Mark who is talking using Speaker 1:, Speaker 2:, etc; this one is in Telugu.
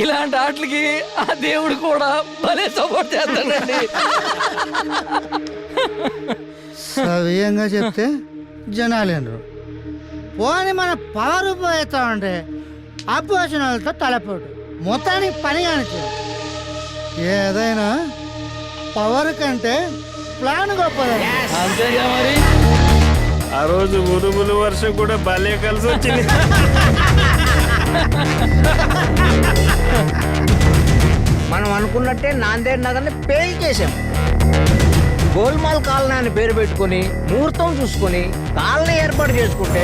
Speaker 1: ఇలాంటి ఆటలకి ఆ దేవుడు కూడా భలే సపోర్ట్ చేస్తాడండి.
Speaker 2: సవ్యంగా చెప్తే జనాలు వినరు. పోని మన పవర్ పోయేస్తా ఉంటే అపోషణలతో తలపోటు. మొత్తానికి పని కానిచ్చు ఏదైనా పవర్ కంటే ప్లాన్ గొప్పది
Speaker 1: అంతేగా మరి?
Speaker 3: ఆ రోజు ఉరుములు వర్షం కూడా భలే కలిసి వచ్చింది.
Speaker 4: మనం అనుకున్నట్టే నాందేడ్ నగర్ని పేల్ చేశాం. గోల్మాల్ కాలనీ అని పేరు పెట్టుకొని ముహూర్తం చూసుకొని కాలనీ ఏర్పాటు చేసుకుంటే